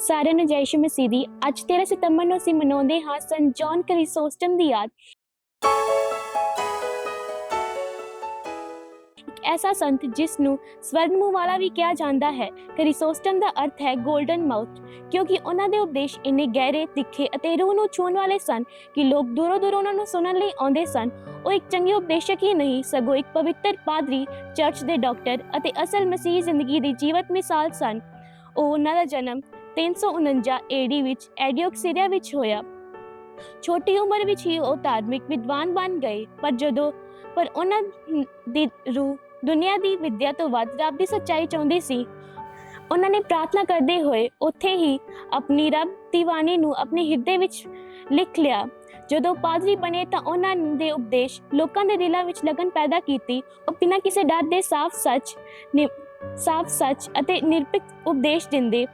ਸਾਰਿਆਂ ਨੂੰ ਜੈ ਯਿਸੂ ਮਸੀਹ ਦੀ। ਅੱਜ 13 ਸਤੰਬਰ ਨੂੰ ਅਸੀਂ ਮਨਾਉਂਦੇ ਹਾਂ ਸੰਤ ਜੌਨ ਕ੍ਰਿਸੋਸਟਮ ਦੀ ਯਾਦ। ਐਸਾ ਸੰਤ ਜਿਸ ਨੂੰ ਸਵਰਨ ਵਾਲਾ ਵੀ ਕਿਹਾ ਜਾਂਦਾ ਹੈ। ਕ੍ਰਿਸੋਸਟਮ ਦਾ ਅਰਥ ਹੈ 골ਡਨ ਮਾਊਥ ਕਿਉਂਕਿ ਉਹਨਾਂ ਦੇ ਉਪਦੇਸ਼ ਇੰਨੇ ਗਹਿਰੇ, ਤਿੱਖੇ ਅਤੇ ਰੂਹ ਨੂੰ ਛੂਹਣ ਵਾਲੇ ਸਨ ਕਿ ਲੋਕ ਦੂਰੋਂ ਦੂਰੋਂ ਉਹਨਾਂ ਨੂੰ ਸੁਣਨ ਲਈ ਆਉਂਦੇ ਸਨ। ਉਹ ਇੱਕ ਚੰਗੇ ਉਪਦੇਸ਼ਕ ਹੀ ਨਹੀਂ, ਸਗੋਂ ਇੱਕ ਪਵਿੱਤਰ ਪਾਦਰੀ, ਚਰਚ ਦੇ ਡਾਕਟਰ ਅਤੇ ਅਸਲ ਮਸੀਹ ਜ਼ਿੰਦਗੀ ਦੀ ਜੀਵਤ ਮਿਸਾਲ ਸਨ। ਉਹ ਉਹਨਾਂ ਦਾ ਜਨਮ 349 ਏਡੀ ਵਿੱਚ ਐਡੀਓਕ ਵਿੱਚ ਹੋਇਆ। ਛੋਟੀ ਉਮਰ ਵਿੱਚ ਹੀ ਉਹ ਧਾਰਮਿਕ ਵਿਦਵਾਨ ਬਣ ਗਏ, ਪਰ ਜਦੋਂ, ਪਰ ਉਹਨਾਂ ਦੀ ਰੂਹ ਦੁਨੀਆ ਦੀ ਵਿਦਿਆ ਤੋਂ ਵੱਧ ਰੱਬ ਦੀ ਸੱਚਾਈ ਚਾਹੁੰਦੀ ਸੀ। ਉਹਨਾਂ ਨੇ ਪ੍ਰਾਰਥਨਾ ਕਰਦੇ ਹੋਏ ਉੱਥੇ ਹੀ ਆਪਣੀ ਰੱਬ ਦੀ ਬਾਣੀ ਨੂੰ ਆਪਣੇ ਹਿਰਦੇ ਵਿੱਚ ਲਿਖ ਲਿਆ। ਜਦੋਂ ਪਾਦਰੀ ਬਣੇ ਤਾਂ ਉਹਨਾਂ ਦੇ ਉਪਦੇਸ਼ ਲੋਕਾਂ ਦੇ ਦਿਲਾਂ ਵਿੱਚ ਲਗਨ ਪੈਦਾ ਕੀਤੀ। ਉਹ ਬਿਨਾਂ ਕਿਸੇ ਡਰ ਦੇ ਸਾਫ਼ ਸੱਚ ਨਿ- ਸਾਫ਼ ਸੱਚ ਅਤੇ ਨਿਰਪਿਕ ਉਪਦੇਸ਼ ਦਿੰਦੇ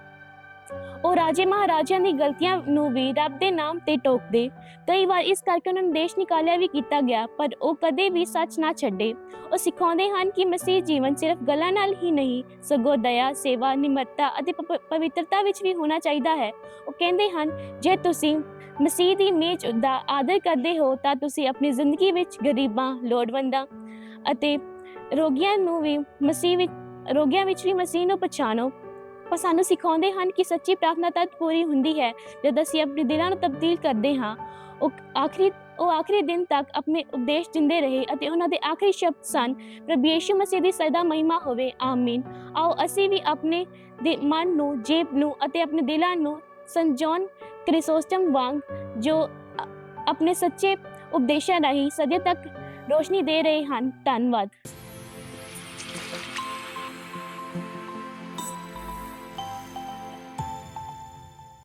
ਉਹ ਰਾਜੇ ਮਹਾਰਾਜਿਆਂ ਦੀ ਗਲਤੀਆਂ ਨੂੰ ਵੀ ਰੱਬ ਦੇ ਨਾਮ ਤੇ ਟੋਕਦੇ। ਕਈ ਵਾਰ ਇਸ ਕਰਕੇ ਉਹਨਾਂ ਨੂੰ ਦੇਸ਼ ਨਿਕਾਲਿਆ ਵੀ ਕੀਤਾ ਗਿਆ, ਪਰ ਉਹ ਕਦੇ ਵੀ ਸੱਚ ਨਾ ਛੱਡੇ। ਉਹ ਸਿਖਾਉਂਦੇ ਹਨ ਕਿ ਮਸੀਹ ਜੀਵਨ ਸਿਰਫ ਗੱਲਾਂ ਨਾਲ ਹੀ ਨਹੀਂ, ਸਗੋਂ ਦਇਆ, ਸੇਵਾ, ਨਿਮਰਤਾ ਅਤੇ ਪ- ਪਵਿੱਤਰਤਾ ਵਿੱਚ ਵੀ ਹੋਣਾ ਚਾਹੀਦਾ ਹੈ। ਉਹ ਕਹਿੰਦੇ ਹਨ, ਜੇ ਤੁਸੀਂ ਮਸੀਹ ਦੀ ਮੇਜ ਦਾ ਆਦਰ ਕਰਦੇ ਹੋ, ਤਾਂ ਤੁਸੀਂ ਆਪਣੀ ਜ਼ਿੰਦਗੀ ਵਿੱਚ ਗਰੀਬਾਂ, ਲੋੜਵੰਦਾਂ ਅਤੇ ਰੋਗੀਆਂ ਨੂੰ ਵੀ ਮਸੀਹ ਵਿੱਚ, ਰੋਗੀਆਂ ਵਿੱਚ ਵੀ ਮਸੀਹ ਨੂੰ ਪਛਾਣੋ। ਉਹ ਸਾਨੂੰ ਸਿਖਾਉਂਦੇ ਹਨ ਕਿ ਸੱਚੀ ਪ੍ਰਾਰਥਨਾ ਤਦ ਪੂਰੀ ਹੁੰਦੀ ਹੈ, ਜਦ ਅਸੀਂ ਆਪਣੇ ਦਿਲਾਂ ਨੂੰ ਤਬਦੀਲ ਕਰਦੇ ਹਾਂ। ਉਹ ਆਖਰੀ ਉਹ ਆਖਰੀ ਦਿਨ ਤੱਕ ਆਪਣੇ ਉਪਦੇਸ਼ ਦਿੰਦੇ ਰਹੇ ਅਤੇ ਉਹਨਾਂ ਦੇ ਆਖਰੀ ਸ਼ਬਦ ਸਨ, ਪ੍ਰਭੂ ਯੀਸ਼ੂ ਮਸੀਹ ਦੀ ਸਦਾ ਮਹਿਮਾ ਹੋਵੇ, ਆਮੀਨ। ਆਓ ਅਸੀਂ ਵੀ ਆਪਣੇ ਦੇ ਮਨ ਨੂੰ ਜੇਬ ਨੂੰ ਅਤੇ ਆਪਣੇ ਦਿਲਾਂ ਨੂੰ ਸੰਤ ਜੌਨ ਕ੍ਰਿਸੋਸਟਮ ਵਾਂਗ, ਜੋ ਆਪਣੇ ਸੱਚੇ ਉਪਦੇਸ਼ਾਂ ਰਾਹੀਂ ਸਦੇ ਤੱਕ ਰੋਸ਼ਨੀ ਦੇ ਰਹੇ ਹਨ। ਧੰਨਵਾਦ।